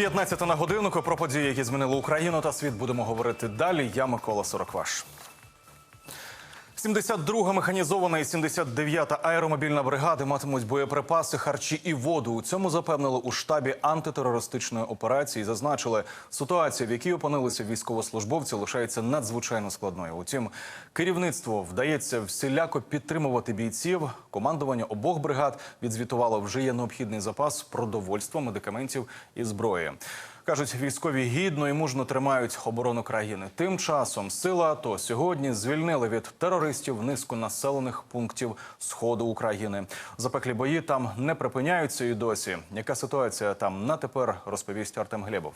15 на годинку про події, які змінили Україну та світ, будемо говорити далі. Я Микола Сорокваш. 72-га механізована і 79-та аеромобільна бригади матимуть боєприпаси, харчі і воду. У цьому запевнили у штабі антитерористичної операції. Зазначили, ситуація, в якій опинилися військовослужбовці, лишається надзвичайно складною. Утім, керівництво вдається всіляко підтримувати бійців. Командування обох бригад відзвітувало вже є необхідний запас продовольства, медикаментів і зброї. Кажуть, військові гідно і мужно тримають оборону країни. Тим часом сила АТО сьогодні звільнили від терористів низку населених пунктів сходу України. Запеклі бої там не припиняються і досі. Яка ситуація там на тепер розповість Артем Глебов.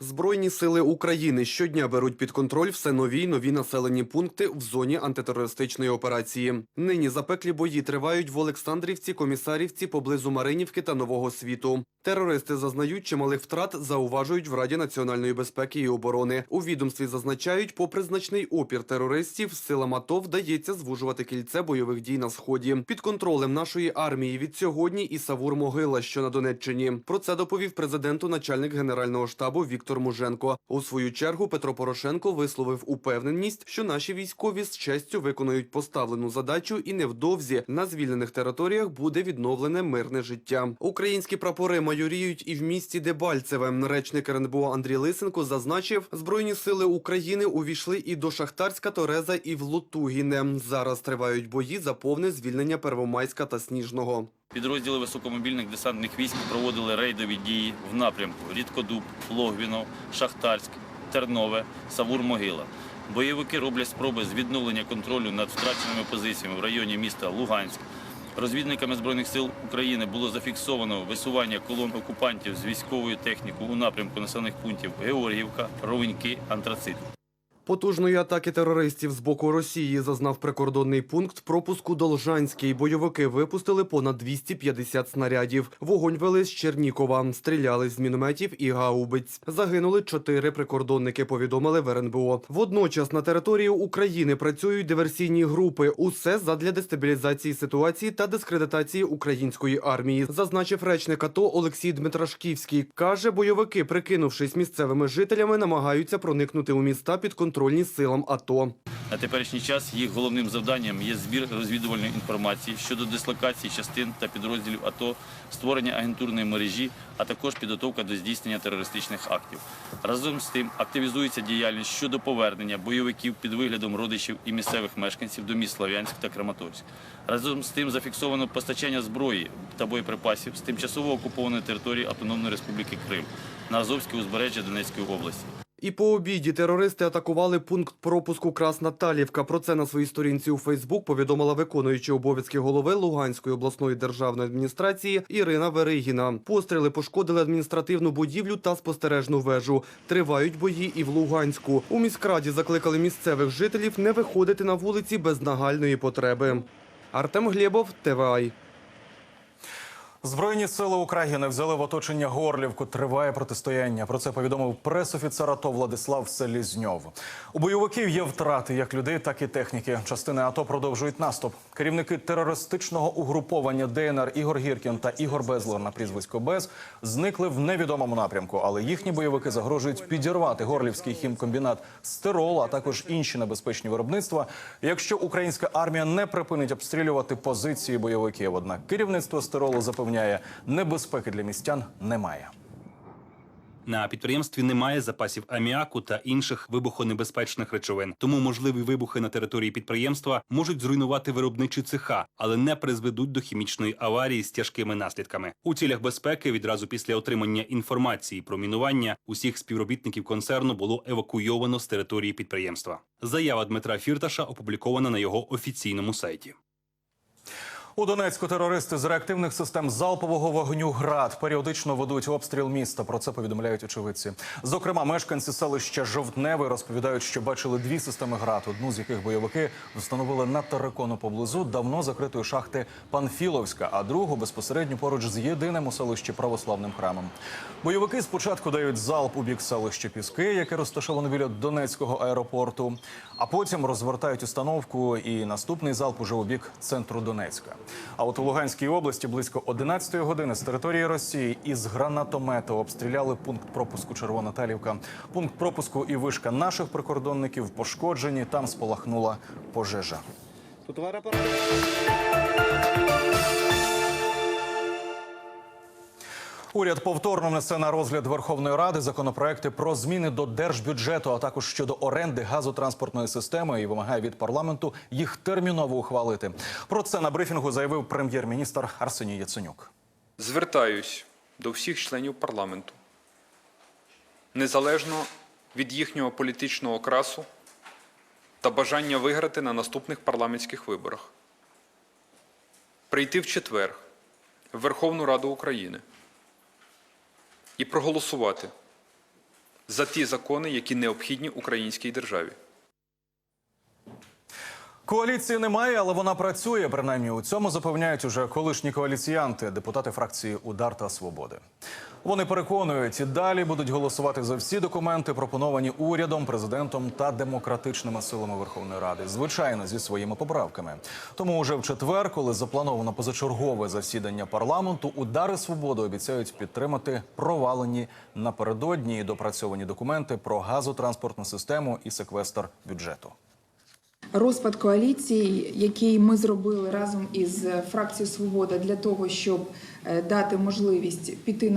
Збройні сили України щодня беруть під контроль все нові й нові населені пункти в зоні антитерористичної операції. Нині запеклі бої тривають в Олександрівці, Комісарівці, поблизу Маринівки та Нового Світу. Терористи зазнають чималих втрат, зауважують в Раді національної безпеки і оборони. У відомстві зазначають, попри значний опір терористів, силам АТО вдається звужувати кільце бойових дій на сході. Під контролем нашої армії від сьогодні і Савур Могила, що на Донеччині. Про це доповів президенту начальник генерального штабу Віктор Муженко. У свою чергу Петро Порошенко висловив упевненість, що наші військові з честю виконують поставлену задачу, і невдовзі на звільнених територіях буде відновлене мирне життя. Українські прапори майоріють і в місті Дебальцеве. Речник РНБО Андрій Лисенко зазначив, збройні сили України увійшли і до Шахтарська, Тореза, і в Лутугіне. Зараз тривають бої за повне звільнення Первомайська та Сніжного. Підрозділи високомобільних десантних військ проводили рейдові дії в напрямку Рідкодуб, Логвінов, Шахтарськ, Тернове, Савур-Могила. Бойовики роблять спроби з відновлення контролю над втраченими позиціями в районі міста Луганськ. Розвідниками Збройних сил України було зафіксовано висування колон окупантів з військовою технікою у напрямку населених пунктів Георгіївка, Ровеньки, Антрацит. Потужної атаки терористів з боку Росії зазнав прикордонний пункт пропуску Должанський. Бойовики випустили понад 250 снарядів. Вогонь вели з Чернікова, стріляли з мінометів і гаубиць. Загинули чотири прикордонники. Повідомили в РНБО. Водночас на території України працюють диверсійні групи. Усе задля дестабілізації ситуації та дискредитації української армії. Зазначив речник АТО Олексій Дмитрашківський. каже, бойовики, прикинувшись місцевими жителями, намагаються проникнути у міста підконтрольні силам АТО. На теперішній час їх головним завданням є збір розвідувальної інформації щодо дислокації частин та підрозділів АТО, створення агентурної мережі, а також підготовка до здійснення терористичних актів. Разом з тим активізується діяльність щодо повернення бойовиків під виглядом родичів і місцевих мешканців до міст Слов'янськ та Краматорськ. Разом з тим зафіксовано постачання зброї та боєприпасів з тимчасово окупованої території Автономної Республіки Крим на Азовське узбережжя Донецької області. І по обіді терористи атакували пункт пропуску Красна Талівка. Про це на своїй сторінці у Фейсбук повідомила виконуюча обов'язки голови Луганської обласної державної адміністрації Ірина Веригіна. Постріли пошкодили адміністративну будівлю та спостережну вежу. Тривають бої і в Луганську. У міськраді закликали місцевих жителів не виходити на вулиці без нагальної потреби. Артем Глєбов, ТВАЙ. Збройні сили України взяли в оточення Горлівку. Триває протистояння. Про це повідомив пресофіцер АТО Владислав Селізньов. У бойовиків є втрати як людей, так і техніки. Частини АТО продовжують наступ. Керівники терористичного угруповання ДНР Ігор Гіркін та Ігор Безлер на прізвисько Без зникли в невідомому напрямку, але їхні бойовики загрожують підірвати горлівський хімкомбінат Стерол, а також інші небезпечні виробництва. Якщо українська армія не припинить обстрілювати позиції бойовиків, однак керівництво Стеролу запевняє, небезпеки для містян немає. На підприємстві немає запасів аміаку та інших вибухонебезпечних речовин. Тому можливі вибухи на території підприємства можуть зруйнувати виробничі цеха, але не призведуть до хімічної аварії з тяжкими наслідками. У цілях безпеки відразу після отримання інформації про мінування усіх співробітників концерну було евакуйовано з території підприємства. Заява Дмитра Фірташа опублікована на його офіційному сайті. У Донецьку терористи з реактивних систем залпового вогню ГРАД періодично ведуть обстріл міста. Про це повідомляють очевидці. Зокрема, мешканці селища Жовтневе розповідають, що бачили дві системи ГРАД, одну з яких бойовики встановили на терикону поблизу давно закритої шахти Панфіловська, а другу безпосередньо поруч з єдиним у селищі православним храмом. Бойовики спочатку дають залп у бік селища Піски, яке розташовано біля Донецького аеропорту, а потім розвертають установку і наступний залп уже у бік центру Донецька. А от у Луганській області близько 11 години з території Росії із гранатомету обстріляли пункт пропуску Червона Талівка. Пункт пропуску і вишка наших прикордонників пошкоджені. Там спалахнула пожежа. Уряд повторно несе на розгляд Верховної Ради законопроекти про зміни до держбюджету, а також щодо оренди газотранспортної системи і вимагає від парламенту їх терміново ухвалити. Про це на брифінгу заявив прем'єр-міністр Арсеній Яценюк. Звертаюсь до всіх членів парламенту, незалежно від їхнього політичного окрасу та бажання виграти на наступних парламентських виборах, прийти в четвер в Верховну Раду України і проголосувати за ті закони, які необхідні українській державі. Коаліції немає, але вона працює. Принаймні у цьому запевняють уже колишні коаліціянти, депутати фракції Удар та Свободи. Вони переконують, і далі будуть голосувати за всі документи, пропоновані урядом, президентом та демократичними силами Верховної Ради, звичайно, зі своїми поправками. Тому уже в четвер, коли заплановано позачергове засідання парламенту, удари свободи обіцяють підтримати провалені напередодні і допрацьовані документи про газотранспортну систему і секвестр бюджету. Розпад коаліції, який ми зробили разом із фракцією Свобода для того, щоб дати можливість піти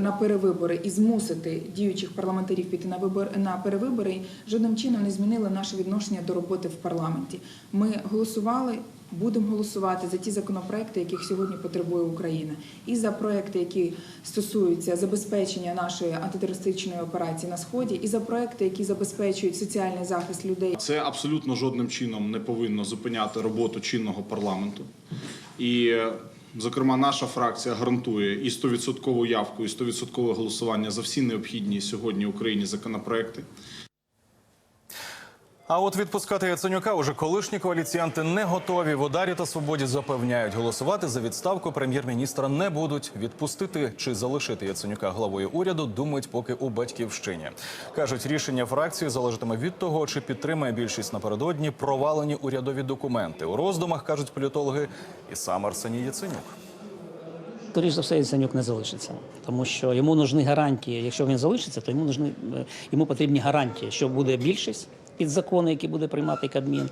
на перевибори і змусити діючих парламентарів піти на вибор на перевибори, жодним чином не змінили наше відношення до роботи в парламенті. Ми голосували. Будемо голосувати за ті законопроекти, яких сьогодні потребує Україна, і за проекти, які стосуються забезпечення нашої антитерористичної операції на сході, і за проекти, які забезпечують соціальний захист людей. Це абсолютно жодним чином не повинно зупиняти роботу чинного парламенту. І, е, зокрема, наша фракція гарантує і 100% явку, і 100% голосування за всі необхідні сьогодні Україні законопроекти. А от відпускати Яценюка уже колишні коаліціянти не готові. В ударі та свободі запевняють, голосувати за відставку прем'єр-міністра не будуть. Відпустити чи залишити Яценюка главою уряду думають поки у батьківщині. кажуть, рішення фракції залежатиме від того, чи підтримає більшість напередодні провалені урядові документи. У роздумах кажуть політологи, і сам Арсеній Яценюк. Скоріше за все, Яценюк не залишиться, тому що йому нужні гарантії. Якщо він залишиться, то йому нужні, е, йому потрібні гарантії, що буде більшість під закони, які буде приймати Кабмін.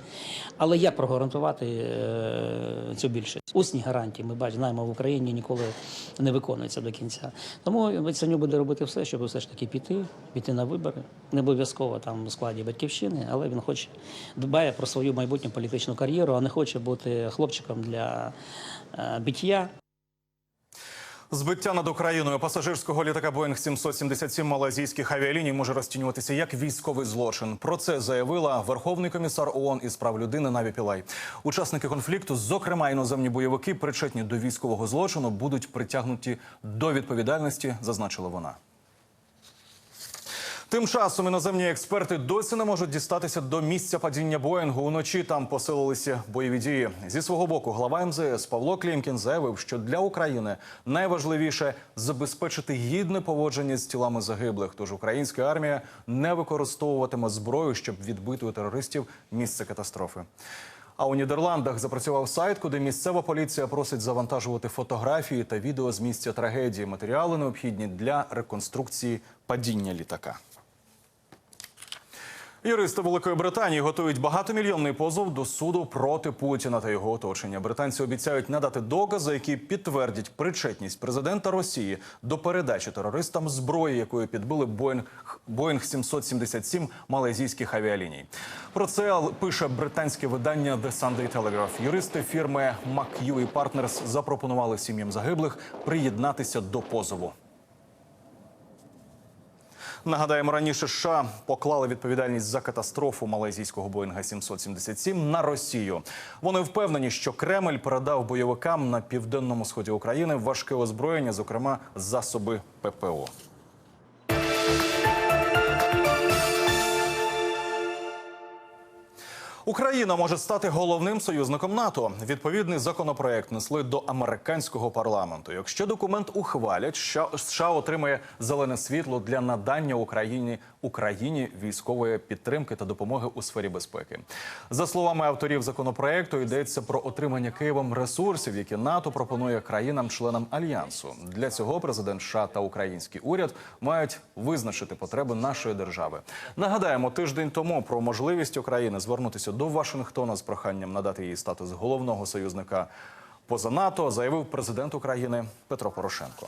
Але як прогарантувати е, цю більшість? Усні гарантії, ми бачимо, знаємо, в Україні ніколи не виконуються до кінця. Тому Яценюк буде робити все, щоб все ж таки піти, піти на вибори. Не обов'язково там у складі батьківщини, але він хоче дбає про свою майбутню політичну кар'єру, а не хоче бути хлопчиком для е, биття. Збиття над Україною пасажирського літака Боїнг 777 малазійських авіаліній може розцінюватися як військовий злочин. Про це заявила Верховний комісар ООН із прав людини Наві Пілай. Учасники конфлікту, зокрема іноземні бойовики, причетні до військового злочину, будуть притягнуті до відповідальності, зазначила вона. Тим часом іноземні експерти досі не можуть дістатися до місця падіння Боїнгу. Уночі там посилилися бойові дії. Зі свого боку, глава МЗС Павло Клімкін заявив, що для України найважливіше забезпечити гідне поводження з тілами загиблих. Тож українська армія не використовуватиме зброю, щоб відбити у терористів місце катастрофи. А у Нідерландах запрацював сайт, куди місцева поліція просить завантажувати фотографії та відео з місця трагедії. Матеріали необхідні для реконструкції падіння літака. Юристи Великої Британії готують багатомільйонний позов до суду проти Путіна та його оточення. Британці обіцяють надати докази, які підтвердять причетність президента Росії до передачі терористам зброї, якою підбили Боїнг Боїнг 777 малайзійських авіаліній. Про це пише британське видання The Sunday Telegraph. Юристи фірми McHugh Partners запропонували сім'ям загиблих приєднатися до позову. Нагадаємо, раніше США поклали відповідальність за катастрофу малайзійського Боїнга 777 на Росію. Вони впевнені, що Кремль передав бойовикам на південному сході України важке озброєння, зокрема засоби ППО. Україна може стати головним союзником НАТО. Відповідний законопроект несли до американського парламенту. Якщо документ ухвалять, США отримає зелене світло для надання Україні Україні військової підтримки та допомоги у сфері безпеки. За словами авторів законопроекту, йдеться про отримання Києвом ресурсів, які НАТО пропонує країнам-членам альянсу. Для цього президент США та український уряд мають визначити потреби нашої держави. Нагадаємо, тиждень тому про можливість України звернутися до Вашингтона з проханням надати їй статус головного союзника поза НАТО, заявив президент України Петро Порошенко.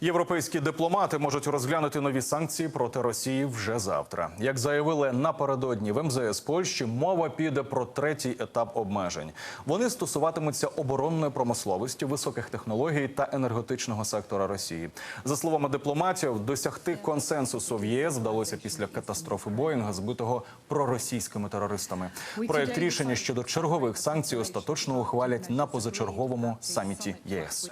Європейські дипломати можуть розглянути нові санкції проти Росії вже завтра. Як заявили напередодні в МЗС Польщі, мова піде про третій етап обмежень. Вони стосуватимуться оборонної промисловості, високих технологій та енергетичного сектора Росії. За словами дипломатів, досягти консенсусу в ЄС вдалося після катастрофи Боїнга, збитого проросійськими терористами. Проект рішення щодо чергових санкцій остаточно ухвалять на позачерговому саміті ЄС.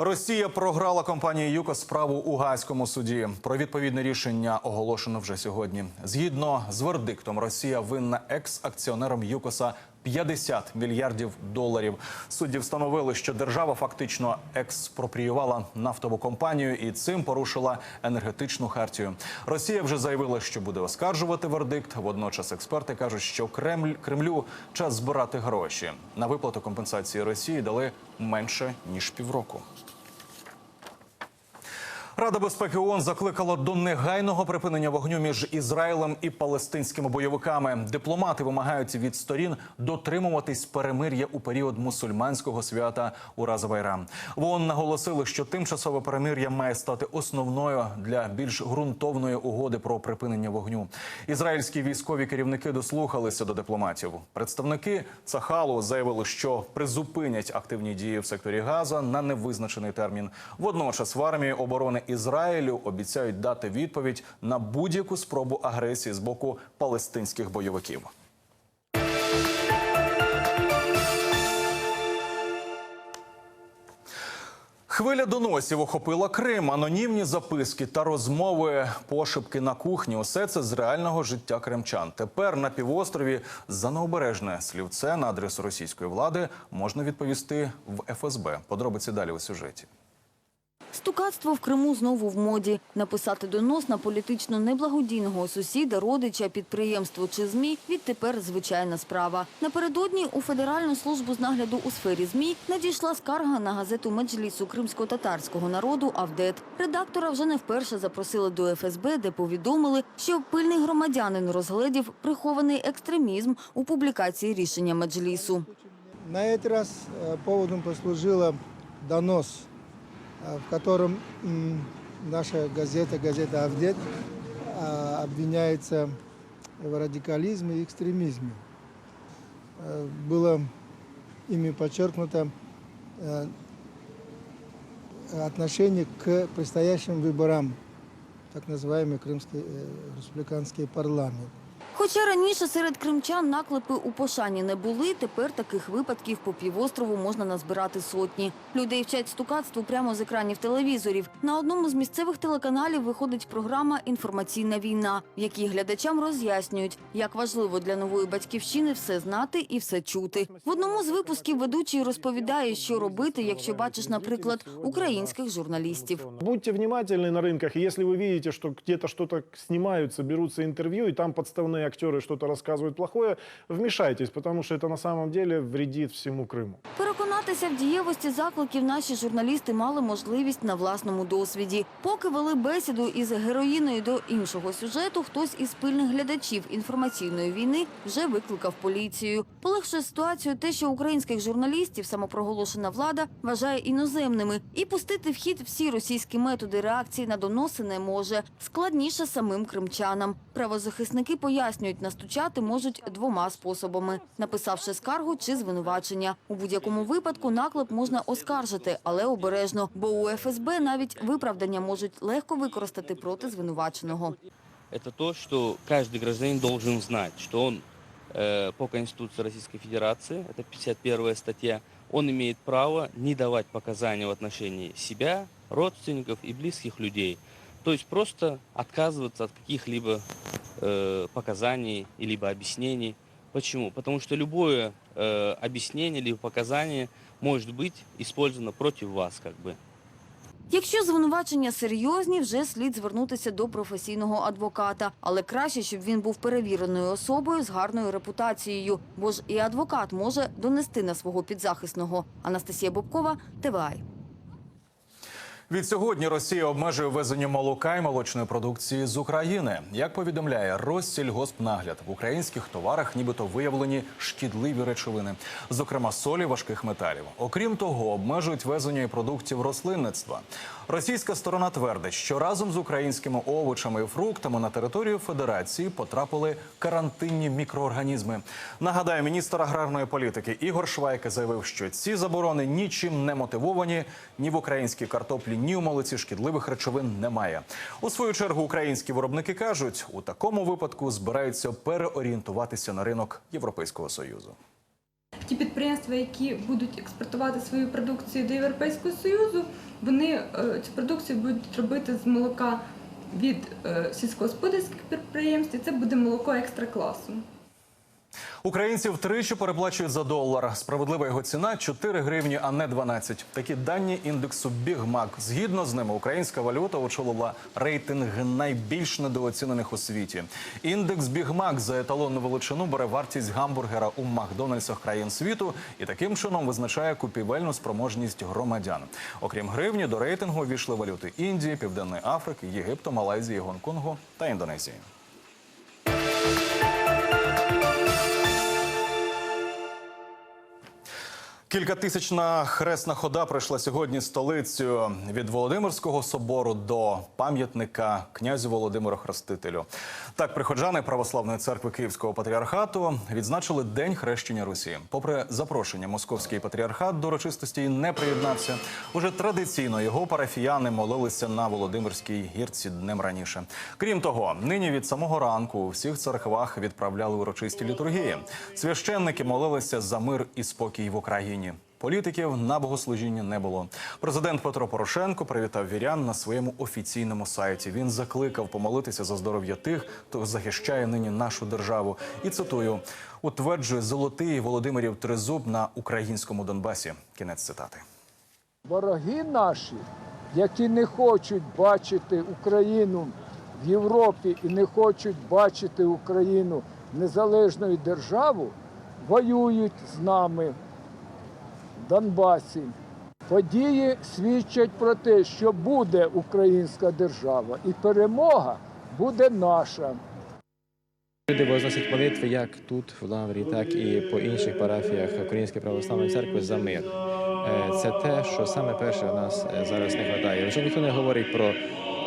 Росія програла компанії ЮКО справу у Гайському суді. Про відповідне рішення оголошено вже сьогодні. Згідно з вердиктом, Росія винна екс-акціонерам ЮКОСа 50 мільярдів доларів. Судді встановили, що держава фактично експропріювала нафтову компанію і цим порушила енергетичну хартію. Росія вже заявила, що буде оскаржувати вердикт. Водночас експерти кажуть, що Кремль Кремлю час збирати гроші на виплату компенсації Росії дали менше ніж півроку. Рада безпеки ООН закликала до негайного припинення вогню між Ізраїлем і палестинськими бойовиками. Дипломати вимагають від сторін дотримуватись перемир'я у період мусульманського свята Ураза-Байрам. В ООН наголосили, що тимчасове перемир'я має стати основною для більш ґрунтовної угоди про припинення вогню. Ізраїльські військові керівники дослухалися до дипломатів. Представники Цахалу заявили, що призупинять активні дії в секторі Газа на невизначений термін. Водночас в армії оборони Ізраїлю обіцяють дати відповідь на будь-яку спробу агресії з боку палестинських бойовиків. Хвиля доносів охопила Крим, анонімні записки та розмови, пошепки на кухні. Усе це з реального життя кримчан. Тепер на півострові за необережне слівце на адресу російської влади можна відповісти в ФСБ. Подробиці далі у сюжеті. Стукацтво в Криму знову в моді. Написати донос на політично неблагодійного сусіда, родича, підприємство чи ЗМІ – відтепер звичайна справа. Напередодні у Федеральну службу з нагляду у сфері ЗМІ надійшла скарга на газету Меджлісу кримсько-татарського народу «Авдет». Редактора вже не вперше запросили до ФСБ, де повідомили, що пильний громадянин розгледів прихований екстремізм у публікації рішення Меджлісу. На этот раз э, поводом послужила донос, э, В котором наша газета, газета «Авдет», а, обвиняется в радикализме и экстремизме. Э, Было ими подчеркнуто э, отношение к предстоящим выборам, так называемый Крымский э, республиканский парламент. Хоча раніше серед кримчан наклепи у пошані не були, тепер таких випадків по півострову можна назбирати сотні. Людей вчать стукацтву прямо з екранів телевізорів. На одному з місцевих телеканалів виходить програма Інформаційна війна, в якій глядачам роз'яснюють, як важливо для нової батьківщини все знати і все чути. В одному з випусків ведучий розповідає, що робити, якщо бачиш, наприклад, українських журналістів. Будьте внимательны на рынках. и Если вы видите, что где-то что-то снимаются, берутся интервью, и там подставные актеры что-то рассказывают плохое, вмешайтесь, потому что это на самом деле вредит всему Крыму. Переконатися в дієвості закликів наші журналісти мали можливість на власному досвіді. Поки вели бесіду із героїною до іншого сюжету, хтось із пильних глядачів інформаційної війни вже викликав поліцію. Полегшує ситуацію те, що українських журналістів самопроголошена влада вважає іноземними, і пустити в хід всі російські методи реакції на доноси не може. Складніше самим кримчанам. Правозахисники пояснюють, настучати можуть двома способами: написавши скаргу чи звинувачення. У будь-якому випадку наклеп можна оскаржити, але обережно, бо у ФСБ навіть виправдання можуть легко використати проти звинуваченого. это то, что каждый гражданин должен знать, что он э, по Конституции Российской Федерации, это 51 статья, он имеет право не давать показания в отношении себя, родственников и близких людей. То есть просто отказываться от каких-либо э, показаний либо объяснений. Почему? Потому что любое э, объяснение либо показание может быть использовано против вас, как бы. Якщо звинувачення серйозні, вже слід звернутися до професійного адвоката. Але краще, щоб він був перевіреною особою з гарною репутацією, бо ж і адвокат може донести на свого підзахисного. Анастасія Бобкова, ТВАЙ. Відсьогодні Росія обмежує ввезення молока і молочної продукції з України. Як повідомляє Россільгоспнагляд, в українських товарах нібито виявлені шкідливі речовини, зокрема солі важких металів. Окрім того, обмежують везення і продуктів рослинництва. Російська сторона твердить, що разом з українськими овочами і фруктами на територію Федерації потрапили карантинні мікроорганізми. Нагадаю, міністр аграрної політики Ігор Швайка заявив, що ці заборони нічим не мотивовані ні в українській картоплі, ні у молоці шкідливих речовин немає. У свою чергу українські виробники кажуть, у такому випадку збираються переорієнтуватися на ринок Європейського союзу. Ті підприємства, які будуть експортувати свою продукцію до Європейського Союзу, вони е, цю продукцію будуть робити з молока від е, сільськогосподарських підприємств, і це буде молоко екстра класу. Українці втричі переплачують за долар. Справедлива його ціна 4 гривні, а не 12. Такі дані індексу Бігмак. Згідно з ними, українська валюта очолила рейтинг найбільш недооцінених у світі. Індекс Бігмак за еталонну величину бере вартість гамбургера у Макдональдсах країн світу і таким чином визначає купівельну спроможність громадян. Окрім гривні, до рейтингу війшли валюти Індії, Південної Африки, Єгипту, Малайзії, Гонконгу та Індонезії. Кількатисячна хресна хода пройшла сьогодні столицею від Володимирського собору до пам'ятника князю Володимиру Хрестителю. Так, приходжани православної церкви Київського патріархату відзначили День хрещення Русі. Попри запрошення, московський патріархат до урочистості не приєднався. Уже традиційно його парафіяни молилися на Володимирській гірці днем раніше. Крім того, нині від самого ранку у всіх церквах відправляли урочисті літургії. Священники молилися за мир і спокій в Україні. Політиків на богослужінні не було. Президент Петро Порошенко привітав вірян на своєму офіційному сайті. Він закликав помолитися за здоров'я тих, хто захищає нині нашу державу. І цитую: утверджує золотий Володимирів тризуб на українському Донбасі. Кінець цитати. Вороги наші, які не хочуть бачити Україну в Європі і не хочуть бачити Україну незалежною державою, воюють з нами Донбасі. Події свідчать про те, що буде українська держава, і перемога буде наша. Люди возносять молитви як тут, в Лаврі, так і по інших парафіях Української православної церкви за мир. Е, Це те, що саме перше в нас е, зараз не вистачає. Вже ніхто не говорить про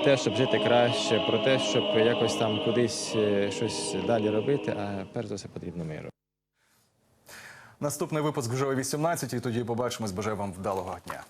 те, щоб жити краще, про те, щоб якось там кудись е, щось далі робити, а перш за все потрібно миру. Наступний випуск вже о 18 і тоді побачимось. Бажаю вам вдалого дня.